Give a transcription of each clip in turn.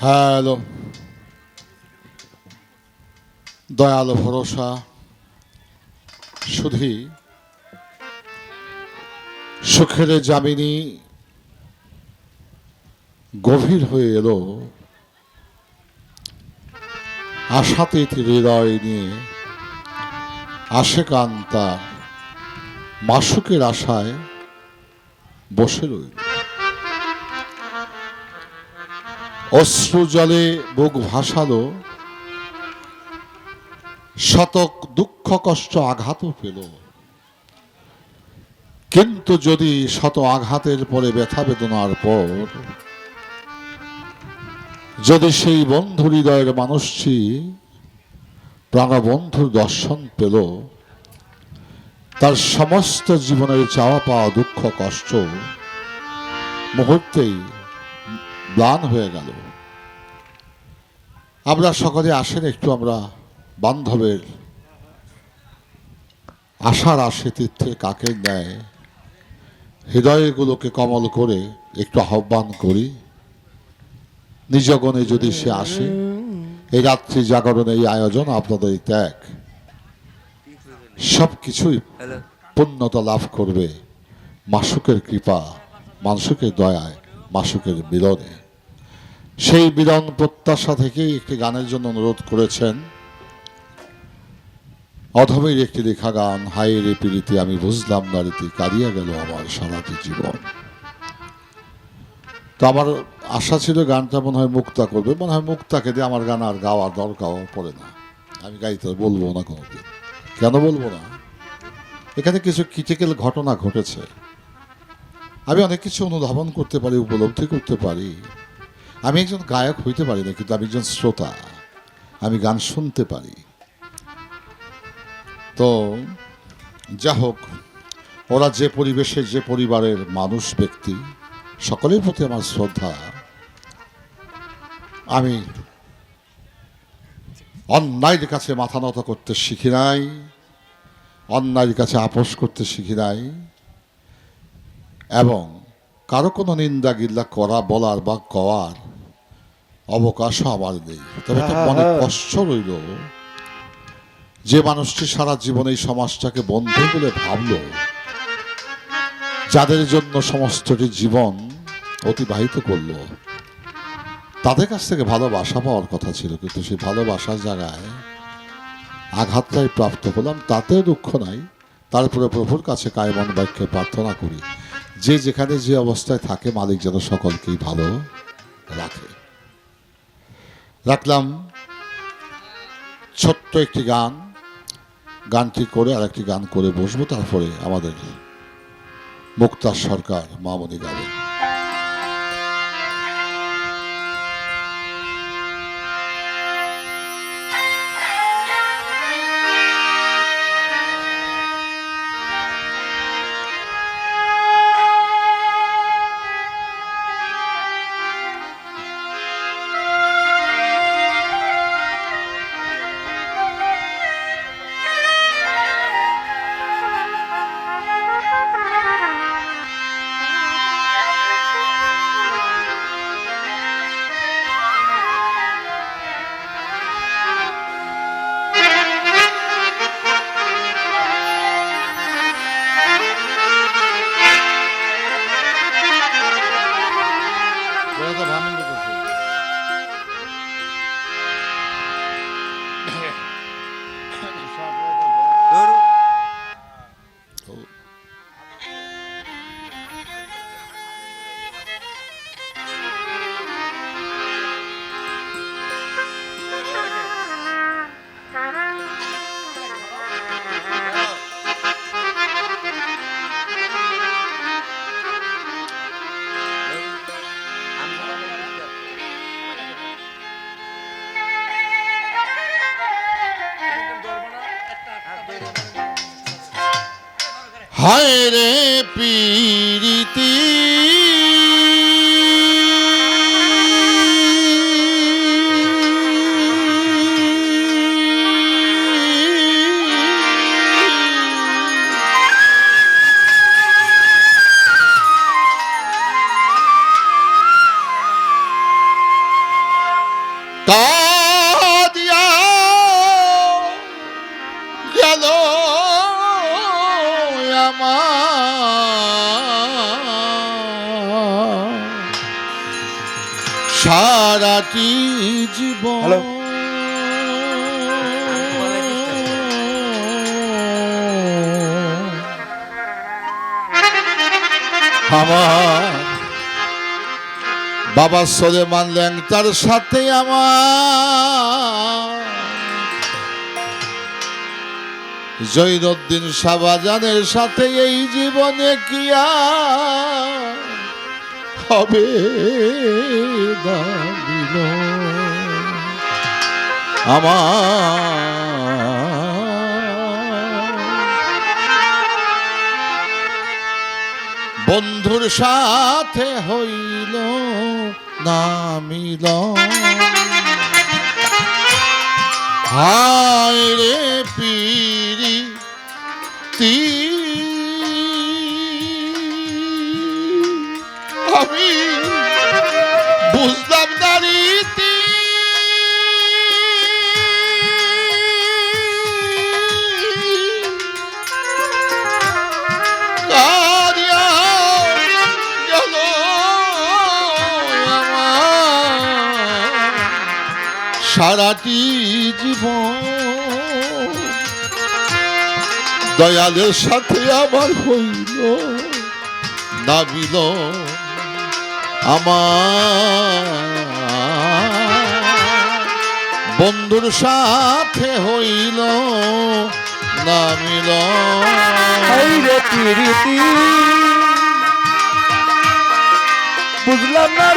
Hello. Dayal ভরসা। শুধু সুখের জামিনী গভীর হয়ে এলো। আশাতীত হৃদয় নিয়ে আসে কান্তা মাসুকের আশায় বসে রইল। অশ্রু জলে বুক ভাসালো, শতক দুঃখ কষ্ট আঘাতও পেল। কিন্তু যদি শত আঘাতের পরে ব্যথা বেদনার পর, যদি সেই বন্ধু হৃদয়ের মানুষটি প্রাণবন্ধুর দর্শন পেল, তার সমস্ত জীবনের চাওয়া পাওয়া দুঃখ কষ্ট মুহূর্তেই ম্লান হয়ে গেল। আমরা সকলে আসেন একটু আমরা বান্ধবের আশার আশে তীর্থে কাকে নেয়। হৃদয়গুলোকে কমল করে একটু আহ্বান করি। নিজগণে যদি সে আসে এই রাত্রি জাগরণ এই আয়োজন আপনাদের ত্যাগ। সব কিছুই পূর্ণতা লাভ করবে মাসুকের কৃপা মানসুকের দয়ায় মাসুকের মিলনে। সেই মিলন প্রত্যাশা থেকেই একটি গানের জন্য অনুরোধ করেছেন। অধমের একটি লেখা গান হাই রে পিড়িতে আমি বুঝলাম না রীতি কাঁদিয়া গেল আমার সারাটি জীবন। তো আমার আশা ছিল গানটা মনে হয় মুক্তা করবে, মনে হয় মুক্তাকে দিয়ে আমার গান আর গাওয়ার দরকারও পড়ে না। আমি গাইতে বলব না কোনোদিন। কেন বলব না? এখানে কিছু ক্রিটিক্যাল ঘটনা ঘটেছে। আমি অনেক কিছু অনুধাবন করতে পারি, উপলব্ধি করতে পারি। আমি একজন গায়ক হইতে পারি না, কিন্তু আমি একজন শ্রোতা। আমি গান শুনতে পারি। তো যা হোক, ওরা যে পরিবেশে, যে পরিবারের মানুষ, ব্যক্তি, সকলের প্রতি আমার শ্রদ্ধা। আমি অন্যায়ের কাছে মাথা নত করতে শিখি নাই, অন্যায়ের কাছে আপোষ করতে শিখি নাই, এবং কারও কোনো নিন্দা গিল্লা করা, বলার বা কওয়ার অবকাশও আমার নেই। তবে একটা মনে কষ্ট রইল। যে মানুষটি সারা জীবন এই সমাজটাকে বন্ধু বলে ভাবলো যাদের জন্য সমস্তটি জীবন অতিবাহিত করল তাদের কাছ থেকে ভালোবাসা পাওয়ার কথা ছিল কিন্তু সেই ভালোবাসার জায়গায় আঘাতটাই প্রাপ্ত হলাম তাতেও দুঃখ নাই। তারপরে প্রভুর কাছে কায়মন বাক্যে প্রার্থনা করি যে যেখানে যে অবস্থায় থাকে মালিক যেন সকলকেই ভালো রাখে। রাখলাম ছোট্ট একটি গান। গানটি করে আর একটি গান করে বসবো, তারপরে আমাদের মুক্তার সরকার মামনি গাবেন হায় রে সারাটি জীবন হ্যালো। আমার বাবা সোলেমান ল্যাংটার সাথে আমার জৈনুদ্দিন শাহবাজানের সাথে এই জীবনে কি আর হবে আমার বন্ধুর সাথে হইল না মিল হায় রে পিরি সারাটি জীবন? দয়ালের সাথে আমার হইল, না মিল আমার। বন্ধুর সাথে হইল, না মিল বুঝলাম না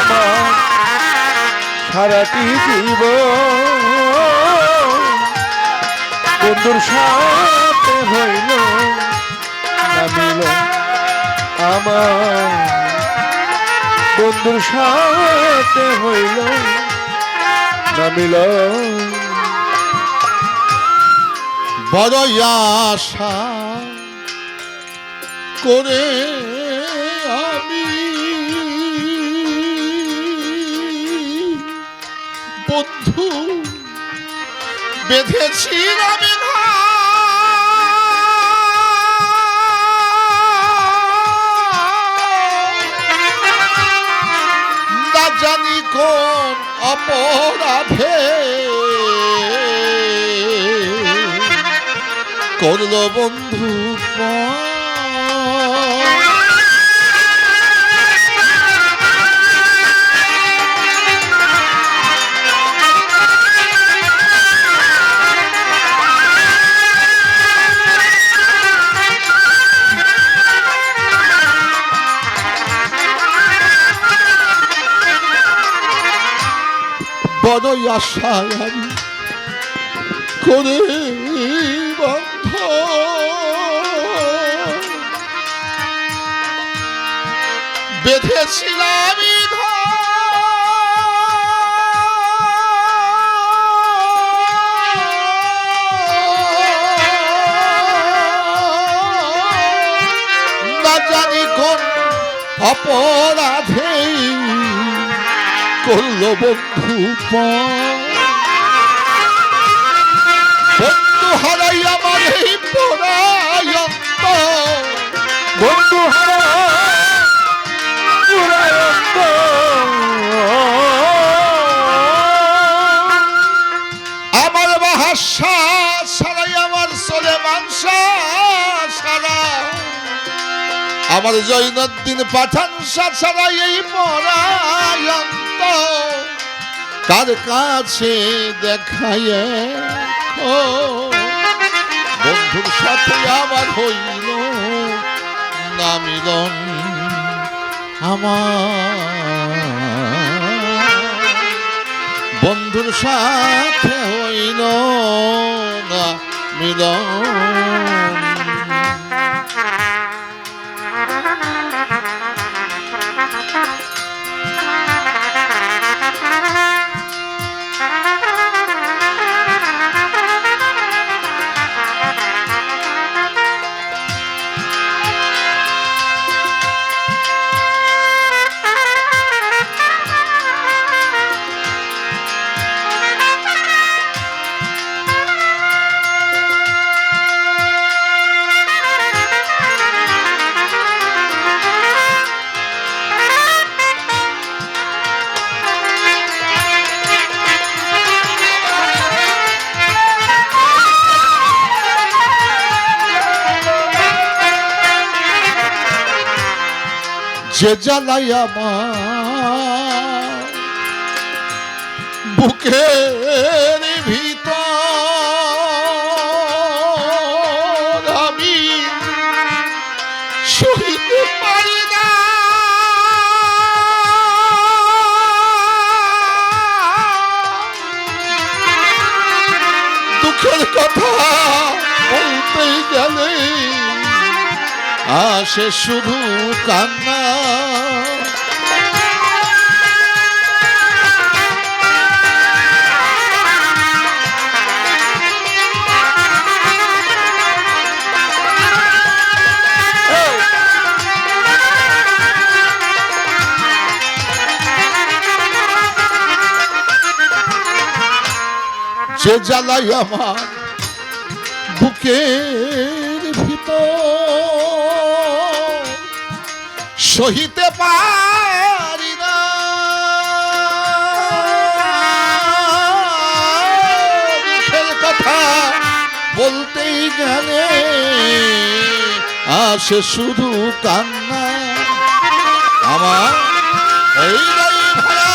আমার সারাটি জীব বন্ধুর সাথে হইল নামিল আমার বন্ধুর সাথে হইল নামিল বড় আশা করে বন্ধু বেঁধেছিলাম না জানি কোন অপরাধে করল বন্ধু পর। আশায় করে বেঁধেছিলাম অপরাধে করল বন্ধু পর। আমার জৈনদ্দিন পাঠান সারাই এই পরায়ন্ত কার কাছে দেখায় বন্ধুর সাথে আমার হইল না মিলন আমার। বন্ধুর সাথে হইল না মিলন। যে জ্বালাই আমার বুকের ভিতর আমি সহিতে পারি না। দুঃখের কথা বলতে গেলে আসে শুধু কান্না। যে জ্বালাই আমার বুকের সহিতে পারি না। কথা বলতেই গেলে আসে শুধু কান্না। আমার এই বেদনা।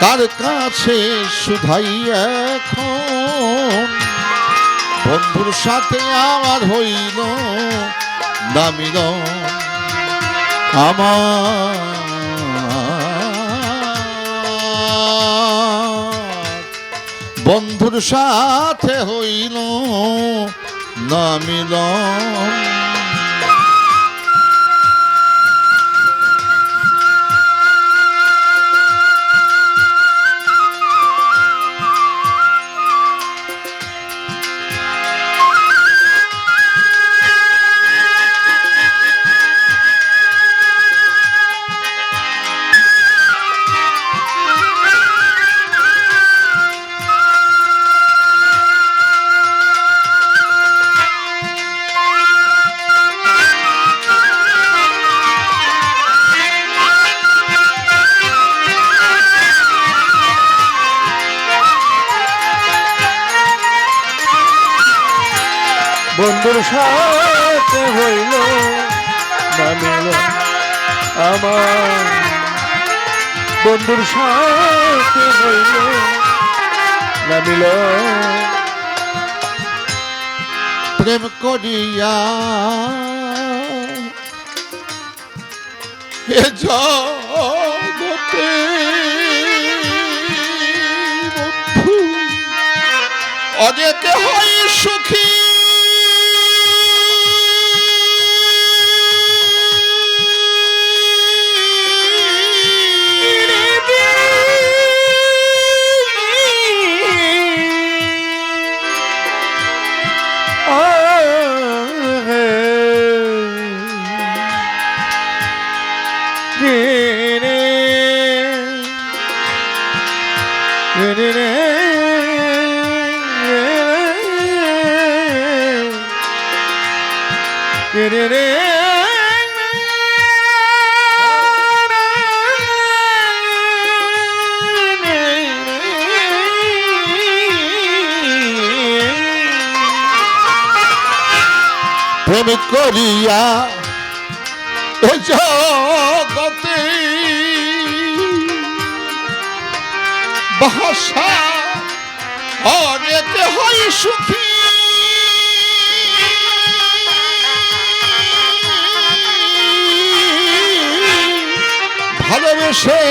তার কাছে শুধাই এখন? বন্ধুর সাথে আমার হইল দামিল আমার বন্ধুর সাথে হইল নামিল বন্ধুর সাথে হইল। নামিল আমার বন্ধুর সাথে হইল। নামিল প্রেম করিয়া এ জগতে অনেকে হয় সুখী করিয়া জগতে ভাষা অনেক হয় সুখী। ভালোবেসে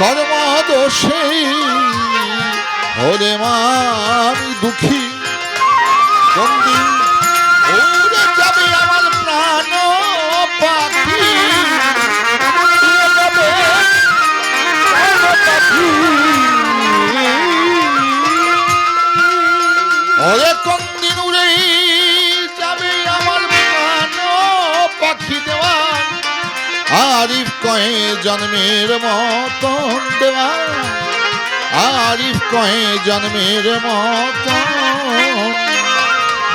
কর্মদোষে হলে মা দুঃখী। কোনদিন উড়ে আরিফ কয়ে জন্মের মতন দেওয়া। আরিফ কয়ে জন্মের মতন।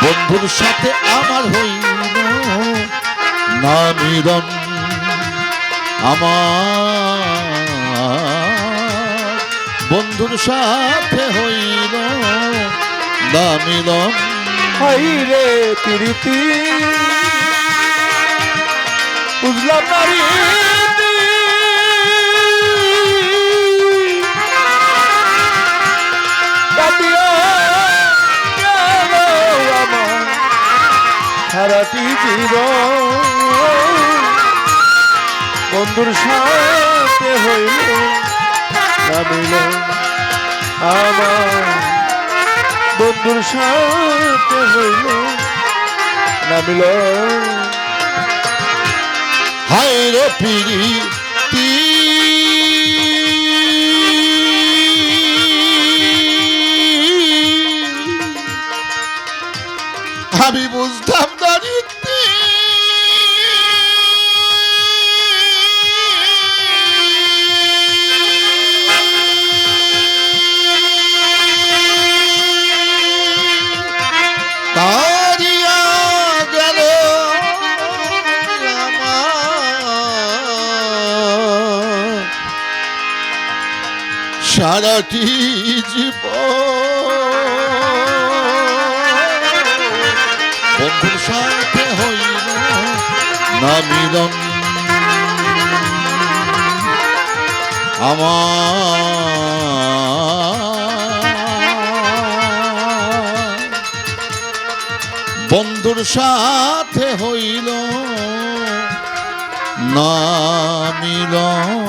বন্ধুর সাথে আমার হইল না আমার বন্ধুর সাথে হইল না মিলন। হাই রে প্রীতি বুঝলাম না সারাটি জীবন বন্ধুর সাথে হইল না মিলন আমার। বন্ধুর সাথে হইল নামিল হায় রে পিড়ি আমি বুঝতাম সারাটি জীব? বন্ধুর সাথে হইল না মিলন। আমার বন্ধুর সাথে হইল না মিলন।